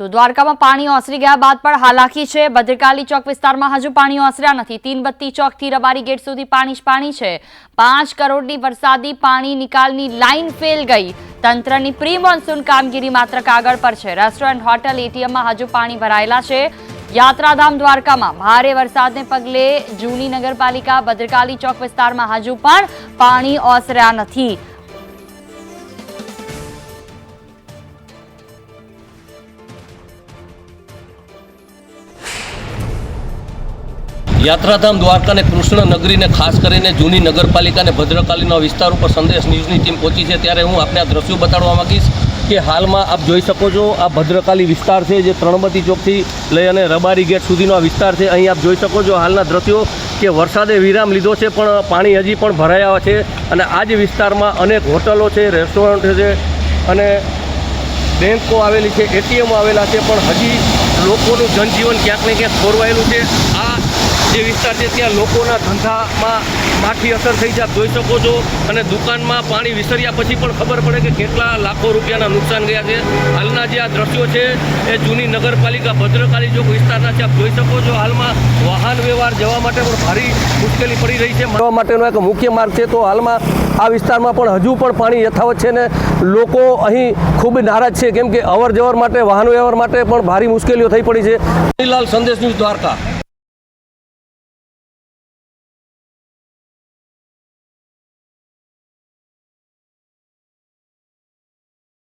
તો દ્વારકામાં પાણી ઓસરી ગયા બાદ પણ હાલાકી છે. ભદ્રકાલી ચોક વિસ્તારમાં હજુ પાણી ઓસર્યા નથી. તીનબત્તી ચોકથી રબારી ગેટ સુધી પાણી જ પાણી છે. પાંચ કરોડની વરસાદી પાણી નિકાલની લાઇન ફેલ ગઈ. તંત્રની પ્રી મોન્સૂન કામગીરી માત્ર કાગળ પર છે. રેસ્ટોરન્ટ, હોટલ, એટીએમમાં હજુ પાણી ભરાયેલા છે. યાત્રાધામ દ્વારકામાં ભારે વરસાદને પગલે જૂની નગરપાલિકા ભદ્રકાલી ચોક વિસ્તારમાં હજુ પણ પાણી ઓસર્યા નથી. યાત્રાધામ દ્વારકા અને કૃષ્ણ નગરીને ખાસ કરીને જૂની નગરપાલિકા અને ભદ્રકાલીના વિસ્તાર ઉપર સંદેશ ન્યૂઝની ટીમ પહોંચી છે. ત્યારે હું આપને આ દ્રશ્યો બતાડવા માંગીશ કે હાલમાં આપ જોઈ શકો છો, આ ભદ્રકાલી વિસ્તાર છે જે ત્રણબતી ચોકથી લઈ અને રબારી ગેટ સુધીનો આ વિસ્તાર છે. અહીં આપ જોઈ શકો છો હાલના દ્રશ્યો કે વરસાદે વિરામ લીધો છે, પણ પાણી હજી પણ ભરાયા છે અને આ જ વિસ્તારમાં અનેક હોટલો છે, રેસ્ટોરન્ટ છે અને બેંકો આવેલી છે, એટીએમ આવેલા છે, પણ હજી લોકોનું જનજીવન ક્યાંક ને ક્યાંક ખોરવાયેલું છે. વિસ્તાર છે ત્યાં લોકોના ધંધામાં માઠી અસર થઈ જાય આપ જોઈ શકો છો. અને દુકાનમાં પાણી વિસર્યા પછી પણ ખબર પડે કે કેટલા લાખો રૂપિયાના નુકસાન ગયા છે. હાલના જે આ દ્રશ્યો છે એ જૂની નગરપાલિકા ભદ્રકાલી ચોક વિસ્તારના છે. આપ જોઈ શકો છો હાલમાં વાહન વ્યવહાર જવા માટે પણ ભારી મુશ્કેલી પડી રહી છે. જવા માટેનો એક મુખ્ય માર્ગ છે. તો હાલમાં આ વિસ્તારમાં પણ હજુ પણ પાણી યથાવત છે ને લોકો અહીં ખૂબ નારાજ છે. કેમ કે અવર જવર માટે વાહન વ્યવહાર માટે પણ ભારી મુશ્કેલીઓ થઈ પડી છે. લાલ સંદેશ ન્યૂઝ દ્વારકા.